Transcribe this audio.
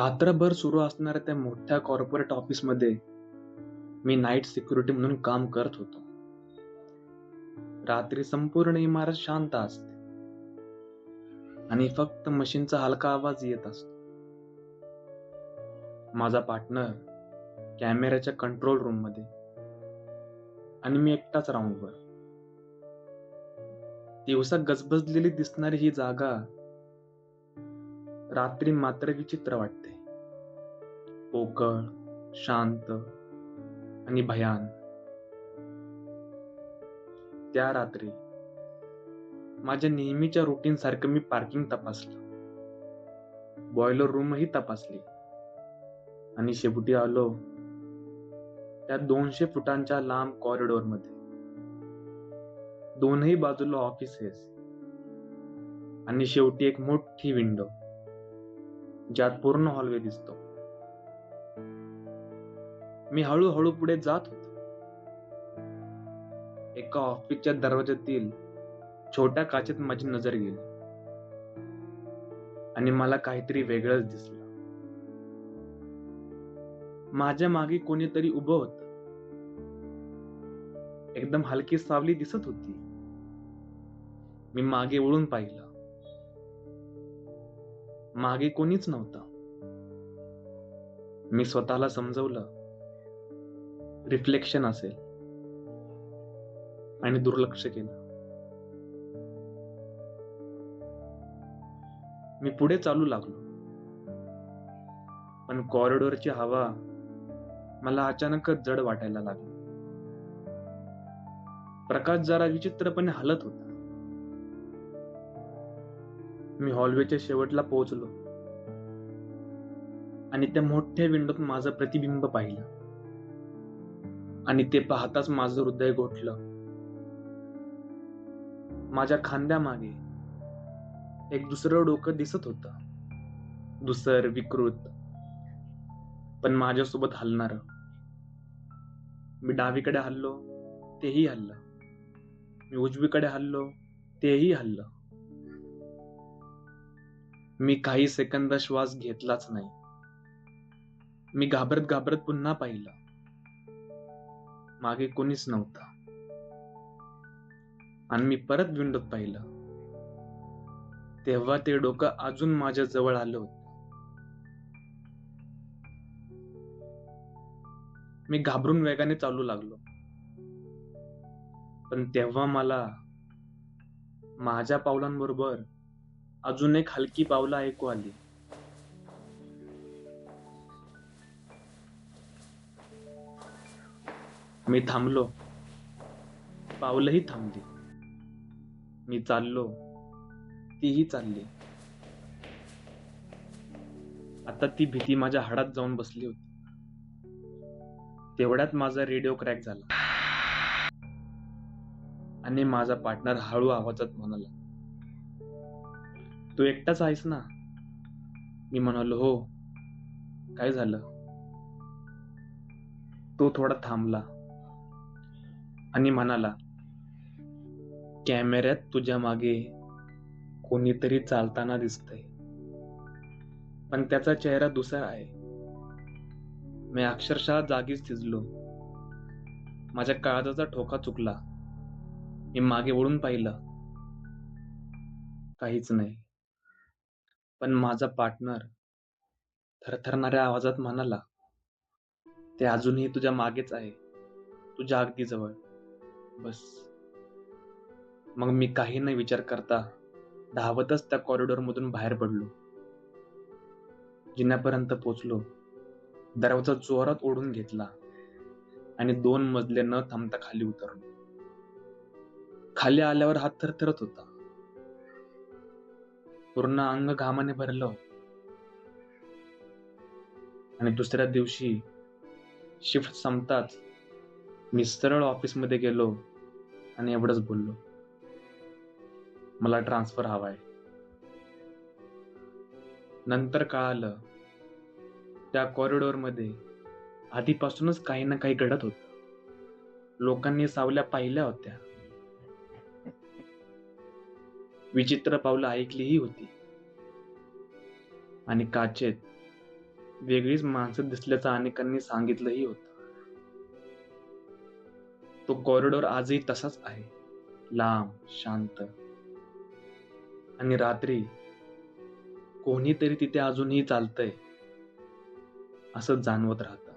रात्रभर सुरू असणाऱ्या त्या मोठ्या कॉर्पोरेट ऑफिसमध्ये मी नाईट सिक्युरिटी म्हणून काम करत होतो. रात्री संपूर्ण इमारत शांत असते. आणि फक्त मशीनचा हलका आवाज येत असतो. माझा पार्टनर कॅमेऱ्याच्या कंट्रोल रूममध्ये आणि मी एकटाच राऊंडवर दिवसा गजबजलेली दिसणारी ही जागा रात्री मात्र विचित्र वाटते. पोकळ शांत आणि भयान. त्या रात्री माझ्या नेहमीच्या रुटीन सारखं मी पार्किंग तपासलं. बॉयलर रूमही तपासली. आणि शेवटी आलो त्या दोनशे फुटांच्या लांब कॉरिडॉरमध्ये. दोनही बाजूला ऑफिसेस आणि शेवटी एक मोठी विंडो ज्यात पूर्ण हॉलवे दिसतो. मी हळूहळू पुढे जात होतो. एका ऑफिसच्या दरवाजातील छोट्या काचेत माझी नजर गेली. आणि मला काहीतरी वेगळंच दिसलं. माझ्या मागे कोणीतरी उभं होत. एकदम हलकी सावली दिसत होती. मी मागे वळून पाहिलं. मागे कोणीच नव्हता. मी स्वतःला समजवलं. रिफ्लेक्शन असेल. आणि दुर्लक्ष केलं. मी पुढे चालू लागलो. पण कॉरिडॉरची हवा मला अचानकच जड वाटायला लागली. प्रकाश जरा विचित्रपणे हलत होता. मी हॉलवेच्या शेवटला पोहोचलो. आणि त्या मोठ्या विंडोत माझं प्रतिबिंब पाहिलं. आणि ते पाहताच माझं हृदय गोठलं. माझ्या खांद्यामागे एक दुसरं डोकं दिसत होत. दुसर विकृत. पण माझ्यासोबत हलणार. मी डावीकडे हल्लो तेही हल्लं. मी उजवीकडे हल्लो तेही हल्लं. मी काही सेकंद श्वास घेतलाच नाही. मी घाबरत घाबरत पुन्हा पाहिलं. मागे कोणीच नव्हतं. आणि मी परत विंडोत पाहिलं. तेव्हा ते डोकं अजून माझ्या जवळ आलं होत. मी घाबरून वेगाने चालू लागलो. पण तेव्हा मला माझ्या पावलांबरोबर अजून एक हलकी पावलं ऐकू आली. मी थांबलो. पावलंही थांबली. मी चाललो. तीही चालली. आता ती भीती माझ्या हाडात जाऊन बसली होती. तेवढ्यात माझा रेडिओ क्रॅक झाला. आणि माझा पार्टनर हळू आवाजात म्हणाला तू एकटाच आहेस ना? मी म्हणालो हो. काय झालं? तो थोडा थांबला आणि म्हणाला कॅमेऱ्यात तुझ्या मागे कोणीतरी चालताना दिसतंय. पण त्याचा चेहरा दुसरा आहे. मी अक्षरशः जागीच थिजलो. माझ्या काळजाचा ठोका चुकला. मी मागे वळून पाहिलं. काहीच नाही. पण माझा पार्टनर थरथरणाऱ्या आवाजात म्हणाला ते अजूनही तुझ्या मागेच आहे. तुझ्या अगदी जवळ. बस. मग मी काही नाही विचार करता धावतच त्या कॉरिडोर मधून बाहेर पडलो. जिन्यापर्यंत पोचलो दरवाजा जोरात ओढून घेतला आणि दोन मजले न थांबता खाली उतरलो. खाली आल्यावर हात थरथरत होता. पूर्ण अंग घामाने भरलं आणि दुसऱ्या दिवशी शिफ्ट संपताच मी सरळ ऑफिसमध्ये गेलो आणि एवढंच बोललो. मला ट्रान्सफर हवाय. नंतर कळालं त्या कॉरिडॉरमध्ये आधीपासूनच काही ना काही घडत होत. लोकांनी सावल्या पाहिल्या होत्या. विचित्र पावलं ऐकलीही होती. आणि काचेत वेगळीच माणसं दिसल्याचं अनेकांनी सांगितलंही होत. तो कॉरिडॉर आजही तसाच आहे. लांब शांत. आणि रात्री कोणीतरी तिथे अजूनही चालतंय असं जाणवत राहत.